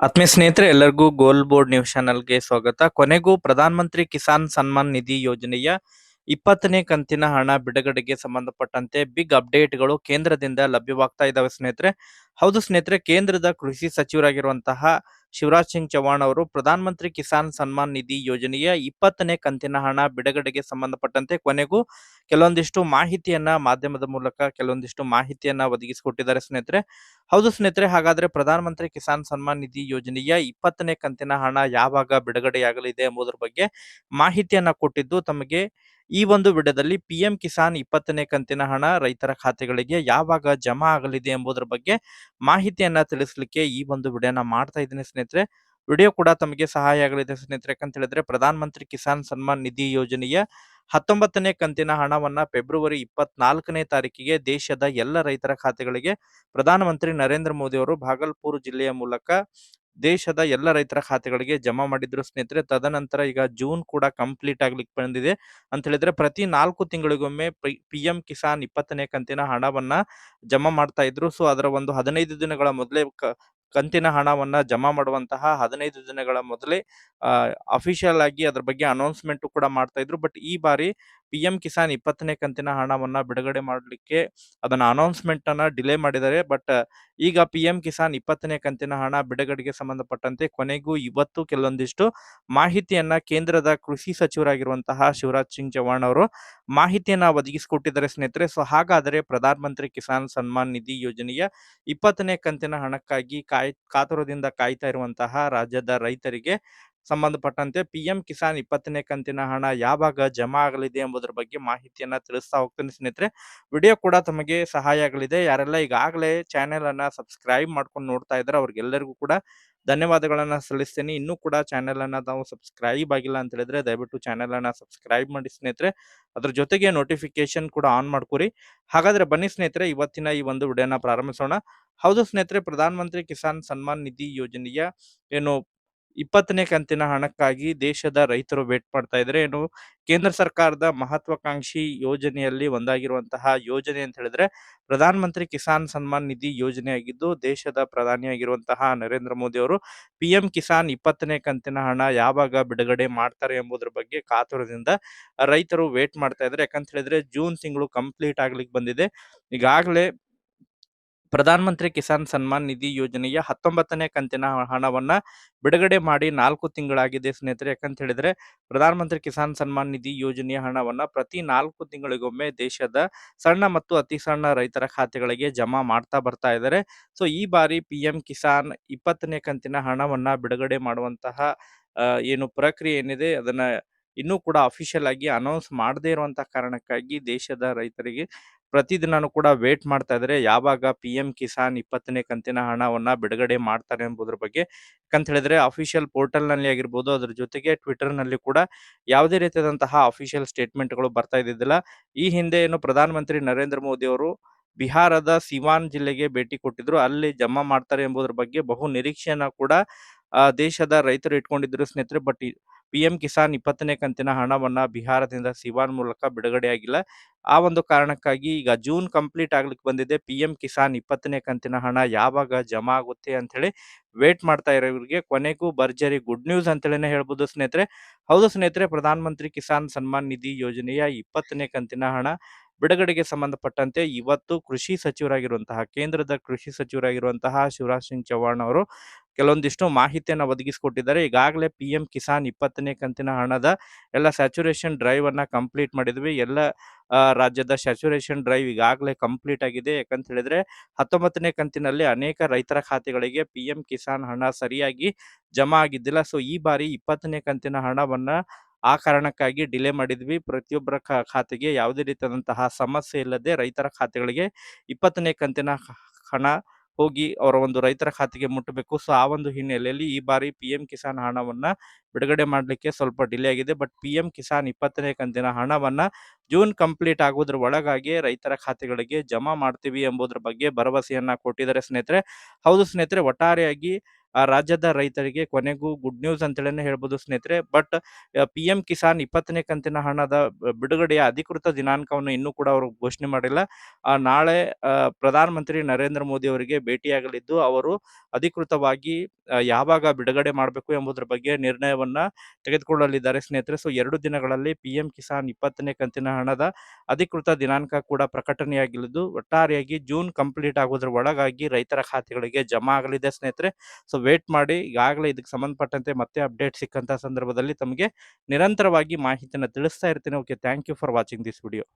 ಆತ್ಮೀಯ ಸ್ನೇಹಿತರೆ, ಎಲ್ಲರಿಗೂ ಗೋಲ್ ಬೋರ್ಡ್ ನ್ಯೂಸ್ ಚಾನಲ್ಗೆ ಸ್ವಾಗತ. ಕೊನೆಗೂ ಪ್ರಧಾನ ಮಂತ್ರಿ ಕಿಸಾನ್ ಸನ್ಮಾನ್ ನಿಧಿ ಯೋಜನೆಯ ಇಪ್ಪತ್ತನೇ ಕಂತಿನ ಹಣ ಬಿಡುಗಡೆಗೆ ಸಂಬಂಧಪಟ್ಟಂತೆ ಬಿಗ್ ಅಪ್ಡೇಟ್ಗಳು ಕೇಂದ್ರದಿಂದ ಲಭ್ಯವಾಗ್ತಾ ಇದಾವೆ ಸ್ನೇಹಿತರೆ. ಹೌದು ಸ್ನೇಹಿತರೆ, ಕೇಂದ್ರದ ಕೃಷಿ ಸಚಿವರಾಗಿರುವಂತಹ ಶಿವರಾಜ್ ಸಿಂಗ್ ಚೌಹಾಣ್ ಅವರು ಪ್ರಧಾನಮಂತ್ರಿ ಕಿಸಾನ್ ಸನ್ಮಾನ್ ನಿಧಿ ಯೋಜನೆಯ ಇಪ್ಪತ್ತನೇ ಕಂತಿನ ಹಣ ಬಿಡುಗಡೆಗೆ ಸಂಬಂಧಪಟ್ಟಂತೆ ಕೊನೆಗೂ ಕೆಲವೊಂದಿಷ್ಟು ಮಾಹಿತಿಯನ್ನ ಮಾಧ್ಯಮದ ಮೂಲಕ ಕೆಲವೊಂದಿಷ್ಟು ಮಾಹಿತಿಯನ್ನ ಒದಗಿಸಿಕೊಟ್ಟಿದ್ದಾರೆ ಸ್ನೇಹಿತರೆ. ಹೌದು ಸ್ನೇಹಿತರೆ, ಹಾಗಾದ್ರೆ ಪ್ರಧಾನಮಂತ್ರಿ ಕಿಸಾನ್ ಸನ್ಮಾನ್ ನಿಧಿ ಯೋಜನೆಯ ಇಪ್ಪತ್ತನೇ ಕಂತಿನ ಹಣ ಯಾವಾಗ ಬಿಡುಗಡೆಯಾಗಲಿದೆ ಎಂಬುದರ ಬಗ್ಗೆ ಮಾಹಿತಿಯನ್ನ ಕೊಟ್ಟಿದ್ದು ತಮಗೆ ಈ ಒಂದು ವಿಡಿಯೋದಲ್ಲಿ ಪಿಎಂ ಕಿಸಾನ್ ಇಪ್ಪತ್ತನೇ ಕಂತಿನ ಹಣ ರೈತರ ಖಾತೆಗಳಿಗೆ ಯಾವಾಗ ಜಮಾ ಆಗಲಿದೆ ಎಂಬುದರ ಬಗ್ಗೆ ಮಾಹಿತಿಯನ್ನ ತಿಳಿಸಲಿಕ್ಕೆ ಈ ಒಂದು ವಿಡಿಯೋನ ಮಾಡ್ತಾ ಇದ್ದೀನಿ ಸ್ನೇಹಿತರೆ. ವಿಡಿಯೋ ಕೂಡ ತಮಗೆ ಸಹಾಯ ಆಗಲಿದೆ ಸ್ನೇಹಿತರೆ. ಅಂತ ಹೇಳಿದ್ರೆ ಪ್ರಧಾನ ಮಂತ್ರಿ ಕಿಸಾನ್ ಸನ್ಮಾನ್ ನಿಧಿ ಯೋಜನೆಯ ಹತ್ತೊಂಬತ್ತನೇ ಕಂತಿನ ಹಣವನ್ನ ಫೆಬ್ರವರಿ ಇಪ್ಪತ್ನಾಲ್ಕನೇ ತಾರೀಕಿಗೆ ದೇಶದ ಎಲ್ಲ ರೈತರ ಖಾತೆಗಳಿಗೆ ಪ್ರಧಾನಮಂತ್ರಿ ನರೇಂದ್ರ ಮೋದಿ ಅವರು ಭಾಗಲ್ಪುರ್ ಜಿಲ್ಲೆಯ ಮೂಲಕ ದೇಶದ ಎಲ್ಲ ರೈತರ ಖಾತೆಗಳಿಗೆ ಜಮಾ ಮಾಡಿದ್ರು ಸ್ನೇಹಿತರೆ. ತದನಂತರ ಈಗ ಜೂನ್ ಕೂಡ ಕಂಪ್ಲೀಟ್ ಆಗ್ಲಿಕ್ಕೆ ಬಂದಿದೆ. ಅಂತ ಹೇಳಿದ್ರೆ ಪ್ರತಿ ನಾಲ್ಕು ತಿಂಗಳಿಗೊಮ್ಮೆ ಪಿ ಎಂ ಕಿಸಾನ್ ಇಪ್ಪತ್ತನೇ ಕಂತಿನ ಹಣವನ್ನ ಜಮಾ ಮಾಡ್ತಾ ಇದ್ರು. ಸೊ, ಅದರ ಒಂದು ಹದಿನೈದು ದಿನಗಳ ಮೊದಲೇ ಕಂತಿನ ಹಣವನ್ನ ಜಮಾ ಮಾಡುವಂತಹ ಹದಿನೈದು ದಿನಗಳ ಮೊದಲೇ ಅಫಿಷಿಯಲ್ ಆಗಿ ಅದ್ರ ಬಗ್ಗೆ ಅನೌನ್ಸ್ಮೆಂಟ್ ಕೂಡ ಮಾಡ್ತಾ ಇದ್ರು. ಬಟ್ ಈ ಬಾರಿ ಪಿ ಎಂ ಕಿಸಾನ್ ಇಪ್ಪತ್ತನೇ ಕಂತಿನ ಹಣವನ್ನ ಬಿಡುಗಡೆ ಮಾಡಲಿಕ್ಕೆ ಅದನ್ನ ಅನೌನ್ಸ್ಮೆಂಟ್ ಅನ್ನ ಡಿಲೇ ಮಾಡಿದ್ದಾರೆ. ಬಟ್ ಈಗ ಪಿ ಎಂ ಕಿಸಾನ್ ಇಪ್ಪತ್ತನೇ ಕಂತಿನ ಹಣ ಬಿಡುಗಡೆಗೆ ಸಂಬಂಧಪಟ್ಟಂತೆ ಕೊನೆಗೂ ಇವತ್ತು ಕೆಲವೊಂದಿಷ್ಟು ಮಾಹಿತಿಯನ್ನ ಕೇಂದ್ರದ ಕೃಷಿ ಸಚಿವರಾಗಿರುವಂತಹ ಶಿವರಾಜ್ ಸಿಂಗ್ ಚೌಹಾಣ್ ಅವರು ಮಾಹಿತಿಯನ್ನ ಒದಗಿಸಿಕೊಟ್ಟಿದ್ದಾರೆ ಸ್ನೇಹಿತರೆ. ಸೊ ಹಾಗಾದರೆ ಪ್ರಧಾನ ಮಂತ್ರಿ ಕಿಸಾನ್ ಸನ್ಮಾನ್ ನಿಧಿ ಯೋಜನೆಯ ಇಪ್ಪತ್ತನೇ ಕಂತಿನ ಹಣಕ್ಕಾಗಿ ಕಾಯ್, ಕಾತುರದಿಂದ ಕಾಯ್ತಾ ಇರುವಂತಹ ರಾಜ್ಯದ ರೈತರಿಗೆ ಸಂಬಂಧಪಟ್ಟಂತೆ ಪಿ ಎಂ ಕಿಸಾನ್ ಇಪ್ಪತ್ತನೇ ಕಂತಿನ ಹಣ ಯಾವಾಗ ಜಮಾ ಆಗಲಿದೆ ಎಂಬುದರ ಬಗ್ಗೆ ಮಾಹಿತಿಯನ್ನ ತಿಳಿಸ್ತಾ ಹೋಗ್ತೇನೆ ಸ್ನೇಹಿತರೆ. ವಿಡಿಯೋ ಕೂಡ ತಮಗೆ ಸಹಾಯ ಆಗಲಿದೆ. ಯಾರೆಲ್ಲ ಈಗಾಗಲೇ ಚಾನೆಲ್ ಅನ್ನ ಸಬ್ಸ್ಕ್ರೈಬ್ ಮಾಡ್ಕೊಂಡು ನೋಡ್ತಾ ಇದ್ದಾರೆ, ಅವ್ರಿಗೆಲ್ಲರಿಗೂ ಕೂಡ ಧನ್ಯವಾದಗಳನ್ನ ಸಲ್ಲಿಸ್ತೇನೆ. ಇನ್ನೂ ಕೂಡ ಚಾನೆಲ್ ಅನ್ನ ತಾವು ಸಬ್ಸ್ಕ್ರೈಬ್ ಆಗಿಲ್ಲ ಅಂತ ಹೇಳಿದ್ರೆ ದಯವಿಟ್ಟು ಚಾನೆಲ್ ಅನ್ನ ಸಬ್ಸ್ಕ್ರೈಬ್ ಮಾಡಿ ಸ್ನೇಹಿತರೆ. ಅದ್ರ ಜೊತೆಗೆ ನೋಟಿಫಿಕೇಶನ್ ಕೂಡ ಆನ್ ಮಾಡ್ಕೊರಿ. ಹಾಗಾದ್ರೆ ಬನ್ನಿ ಸ್ನೇಹಿತರೆ, ಇವತ್ತಿನ ಈ ಒಂದು ವಿಡಿಯೋನ ಪ್ರಾರಂಭಿಸೋಣ. ಹೌದು ಸ್ನೇಹಿತರೆ, ಪ್ರಧಾನಮಂತ್ರಿ ಕಿಸಾನ್ ಸನ್ಮಾನ್ ನಿಧಿ ಯೋಜನೆಯ ಏನು ಇಪ್ಪತ್ತನೇ ಕಂತಿನ ಹಣಕ್ಕಾಗಿ ದೇಶದ ರೈತರು ವೇಟ್ ಮಾಡ್ತಾ ಇದ್ರೆ ಏನು ಕೇಂದ್ರ ಸರ್ಕಾರದ ಮಹತ್ವಾಕಾಂಕ್ಷಿ ಯೋಜನೆಯಲ್ಲಿ ಒಂದಾಗಿರುವಂತಹ ಯೋಜನೆ ಅಂತ ಹೇಳಿದ್ರೆ ಪ್ರಧಾನ ಮಂತ್ರಿ ಕಿಸಾನ್ ಸನ್ಮಾನ್ ನಿಧಿ ಯೋಜನೆ ಆಗಿದ್ದು ದೇಶದ ಪ್ರಧಾನಿಯಾಗಿರುವಂತಹ ನರೇಂದ್ರ ಮೋದಿ ಅವರು ಪಿ ಎಂ ಕಿಸಾನ್ ಇಪ್ಪತ್ತನೇ ಕಂತಿನ ಹಣ ಯಾವಾಗ ಬಿಡುಗಡೆ ಮಾಡ್ತಾರೆ ಎಂಬುದರ ಬಗ್ಗೆ ಕಾತುರದಿಂದ ರೈತರು ವೇಟ್ ಮಾಡ್ತಾ ಇದ್ರೆ ಯಾಕಂತ ಹೇಳಿದ್ರೆ, ಜೂನ್ ತಿಂಗಳು ಕಂಪ್ಲೀಟ್ ಆಗ್ಲಿಕ್ಕೆ ಬಂದಿದೆ. ಈಗಾಗಲೇ ಪ್ರಧಾನ ಮಂತ್ರಿ ಕಿಸಾನ್ ಸನ್ಮಾನ್ ನಿಧಿ ಯೋಜನೆಯ ಹತ್ತೊಂಬತ್ತನೇ ಕಂತಿನ ಹಣವನ್ನ ಬಿಡುಗಡೆ ಮಾಡಿ ನಾಲ್ಕು ತಿಂಗಳಾಗಿದೆ ಸ್ನೇಹಿತರೆ. ಯಾಕಂತ ಹೇಳಿದ್ರೆ ಪ್ರಧಾನ ಮಂತ್ರಿ ಕಿಸಾನ್ ಸನ್ಮಾನ್ ನಿಧಿ ಯೋಜನೆಯ ಹಣವನ್ನ ಪ್ರತಿ ನಾಲ್ಕು ತಿಂಗಳಿಗೊಮ್ಮೆ ದೇಶದ ಸಣ್ಣ ಮತ್ತು ಅತಿ ಸಣ್ಣ ರೈತರ ಖಾತೆಗಳಿಗೆ ಜಮಾ ಮಾಡ್ತಾ ಬರ್ತಾ ಇದ್ದಾರೆ. ಸೊ, ಈ ಬಾರಿ ಪಿ ಎಂ ಕಿಸಾನ್ ಇಪ್ಪತ್ತನೇ ಕಂತಿನ ಹಣವನ್ನ ಬಿಡುಗಡೆ ಮಾಡುವಂತಹ ಏನು ಪ್ರಕ್ರಿಯೆ ಏನಿದೆ ಅದನ್ನ ಇನ್ನೂ ಕೂಡ ಅಫಿಷಿಯಲ್ ಆಗಿ ಅನೌನ್ಸ್ ಮಾಡದೇ ಇರುವಂತಹ ಕಾರಣಕ್ಕಾಗಿ ದೇಶದ ರೈತರಿಗೆ ಪ್ರತಿದಿನಾನು ಕೂಡ ವೇಟ್ ಮಾಡ್ತಾ ಇದ್ದಾರೆ ಯಾವಾಗ ಪಿ ಎಂ ಕಿಸಾನ್ ಇಪ್ಪತ್ತನೇ ಕಂತಿನ ಹಣವನ್ನ ಬಿಡುಗಡೆ ಮಾಡ್ತಾರೆ ಎಂಬುದ್ರ ಬಗ್ಗೆ. ಯಾಕಂತ ಹೇಳಿದ್ರೆ ಅಫಿಷಿಯಲ್ ಪೋರ್ಟಲ್ನಲ್ಲಿ ಆಗಿರ್ಬೋದು, ಅದ್ರ ಜೊತೆಗೆ ಟ್ವಿಟರ್ನಲ್ಲಿ ಕೂಡ ಯಾವುದೇ ರೀತಿಯಾದಂತಹ ಅಫಿಷಿಯಲ್ ಸ್ಟೇಟ್ಮೆಂಟ್ಗಳು ಬರ್ತಾ ಇದ್ದಿದ್ದಿಲ್ಲ. ಈ ಹಿಂದೆ ಏನು ಪ್ರಧಾನ ಮಂತ್ರಿ ನರೇಂದ್ರ ಮೋದಿ ಅವರು ಬಿಹಾರದ ಸಿವಾನ್ ಜಿಲ್ಲೆಗೆ ಭೇಟಿ ಕೊಟ್ಟಿದ್ರು. ಅಲ್ಲಿ ಜಮಾ ಮಾಡ್ತಾರೆ ಎಂಬುದರ ಬಗ್ಗೆ ಬಹು ನಿರೀಕ್ಷೆಯನ್ನ ಕೂಡ ದೇಶದ ರೈತರು ಇಟ್ಕೊಂಡಿದ್ರು ಸ್ನೇಹಿತರೆ ಬಟ್ ಪಿ ಎಂ ಕಿಸಾನ್ ಇಪ್ಪತ್ತನೇ ಕಂತಿನ ಹಣವನ್ನ ಬಿಹಾರದಿಂದ ಸಿವಾನ್ ಮೂಲಕ ಬಿಡುಗಡೆಯಾಗಿಲ್ಲ ಆ ಒಂದು ಕಾರಣಕ್ಕಾಗಿ ಈಗ ಜೂನ್ ಕಂಪ್ಲೀಟ್ ಆಗ್ಲಿಕ್ಕೆ ಬಂದಿದೆ. ಪಿ ಎಂ ಕಿಸಾನ್ ಇಪ್ಪತ್ತನೇ ಕಂತಿನ ಹಣ ಯಾವಾಗ ಜಮಾ ಆಗುತ್ತೆ ಅಂತ ವೇಟ್ ಮಾಡ್ತಾ ಇರೋರಿಗೆ ಕೊನೆಗೂ ಭರ್ಜರಿ ಗುಡ್ ನ್ಯೂಸ್ ಅಂತೇಳಿನೇ ಹೇಳ್ಬೋದು ಸ್ನೇಹಿತರೆ. ಹೌದು ಸ್ನೇಹಿತರೆ ಪ್ರಧಾನ ಮಂತ್ರಿ ಕಿಸಾನ್ ಸನ್ಮಾನ್ ನಿಧಿ ಯೋಜನೆಯ ಇಪ್ಪತ್ತನೇ ಕಂತಿನ ಹಣ ಬಿಡುಗಡೆಗೆ ಸಂಬಂಧಪಟ್ಟಂತೆ ಇವತ್ತು ಕೃಷಿ ಸಚಿವರಾಗಿರುವಂತಹ, ಕೇಂದ್ರದ ಕೃಷಿ ಸಚಿವರಾಗಿರುವಂತಹ ಶಿವರಾಜ್ ಸಿಂಗ್ ಚೌಹಾಣ್ ಅವರು ಕೆಲವೊಂದಿಷ್ಟು ಮಾಹಿತಿಯನ್ನು ಒದಗಿಸಿಕೊಟ್ಟಿದ್ದಾರೆ. ಈಗಾಗಲೇ ಪಿ ಎಂ ಕಿಸಾನ್ ಇಪ್ಪತ್ತನೇ ಕಂತಿನ ಹಣದ ಎಲ್ಲ ಸ್ಯಾಚುರೇಷನ್ ಡ್ರೈವ್ ಅನ್ನ ಕಂಪ್ಲೀಟ್ ಮಾಡಿದ್ವಿ. ಎಲ್ಲ ರಾಜ್ಯದ ಸ್ಯಾಚುರೇಷನ್ ಡ್ರೈವ್ ಈಗಾಗಲೇ ಕಂಪ್ಲೀಟ್ ಆಗಿದೆ. ಯಾಕಂತ ಹೇಳಿದ್ರೆ ಹತ್ತೊಂಬತ್ತನೇ ಕಂತಿನಲ್ಲಿ ಅನೇಕ ರೈತರ ಖಾತೆಗಳಿಗೆ ಪಿ ಕಿಸಾನ್ ಹಣ ಸರಿಯಾಗಿ ಜಮಾ ಆಗಿದ್ದಿಲ್ಲ. ಸೊ ಈ ಬಾರಿ ಇಪ್ಪತ್ತನೇ ಕಂತಿನ ಹಣವನ್ನ ಆ ಕಾರಣಕ್ಕಾಗಿ ಡಿಲೇ ಮಾಡಿದ್ವಿ. ಪ್ರತಿಯೊಬ್ಬರ ಖಾತೆಗೆ ಯಾವುದೇ ರೀತಿಯಾದಂತಹ ಸಮಸ್ಯೆ ಇಲ್ಲದೆ ರೈತರ ಖಾತೆಗಳಿಗೆ ಇಪ್ಪತ್ತನೇ ಕಂತಿನ ಹಣ ಹೋಗಿ ಅವರ ಒಂದು ರೈತರ ಖಾತೆಗೆ ಮುಟ್ಟಬೇಕು. ಸೊ, ಆ ಒಂದು ಹಿನ್ನೆಲೆಯಲ್ಲಿ ಈ ಬಾರಿ ಪಿ ಕಿಸಾನ್ ಹಣವನ್ನ ಬಿಡುಗಡೆ ಮಾಡಲಿಕ್ಕೆ ಸ್ವಲ್ಪ ಡಿಲೇ ಆಗಿದೆ. ಬಟ್ ಪಿ ಎಂ ಕಿಸಾನ್ ಇಪ್ಪತ್ತನೇ ಕಂತಿನ ಹಣವನ್ನ ಜೂನ್ ಕಂಪ್ಲೀಟ್ ಆಗೋದ್ರ ಒಳಗಾಗಿ ರೈತರ ಖಾತೆಗಳಿಗೆ ಜಮಾ ಮಾಡ್ತೀವಿ ಎಂಬುದ್ರ ಬಗ್ಗೆ ಭರವಸೆಯನ್ನ ಕೊಟ್ಟಿದ್ದಾರೆ ಸ್ನೇಹಿತರೆ. ಹೌದು ಸ್ನೇಹಿತರೆ, ಒಟ್ಟಾರೆಯಾಗಿ ಆ ರಾಜ್ಯದ ರೈತರಿಗೆ ಕೊನೆಗೂ ಗುಡ್ ನ್ಯೂಸ್ ಅಂತೇಳಿನೇ ಹೇಳ್ಬೋದು ಸ್ನೇಹಿತರೆ. ಬಟ್ ಪಿ ಎಂ ಕಿಸಾನ್ ಇಪ್ಪತ್ತನೇ ಕಂತಿನ ಹಣದ ಬಿಡುಗಡೆಯ ಅಧಿಕೃತ ದಿನಾಂಕವನ್ನು ಇನ್ನೂ ಕೂಡ ಅವರು ಘೋಷಣೆ ಮಾಡಿಲ್ಲ. ನಾಳೆ ಪ್ರಧಾನಮಂತ್ರಿ ನರೇಂದ್ರ ಮೋದಿ ಅವರಿಗೆ ಭೇಟಿಯಾಗಲಿದ್ದು ಅವರು ಅಧಿಕೃತವಾಗಿ ಯಾವಾಗ ಬಿಡುಗಡೆ ಮಾಡಬೇಕು ಎಂಬುದರ ಬಗ್ಗೆ ನಿರ್ಣಯವನ್ನ ತೆಗೆದುಕೊಳ್ಳಲಿದ್ದಾರೆ ಸ್ನೇಹಿತರೆ. ಸೊ ಎರಡು ದಿನಗಳಲ್ಲಿ ಪಿ ಎಂ ಕಿಸಾನ್ ಇಪ್ಪತ್ತನೇ ಕಂತಿನ ಹಣದ ಅಧಿಕೃತ ದಿನಾಂಕ ಕೂಡ ಪ್ರಕಟಣೆಯಾಗಲಿದ್ದು, ಒಟ್ಟಾರೆಯಾಗಿ ಜೂನ್ ಕಂಪ್ಲೀಟ್ ಆಗೋದ್ರ ಒಳಗಾಗಿ ರೈತರ ಖಾತೆಗಳಿಗೆ ಜಮಾ ಆಗಲಿದೆ ಸ್ನೇಹಿತರೆ. ಸೊ ವೇಟ್ ಮಾಡಿ ಈಗಾಗಲೇ ಇದಕ್ಕೆ ಸಂಬಂಧಪಟ್ಟಂತೆ ಮತ್ತೆ ಅಪ್ಡೇಟ್ ಸಿಕ್ಕಂತ ಸಂದರ್ಭದಲ್ಲಿ ತಮಗೆ ನಿರಂತರವಾಗಿ ಮಾಹಿತಿಯನ್ನು ತಿಳಿಸ್ತಾ ಇರ್ತೀನಿ. Okay thank you for watching this video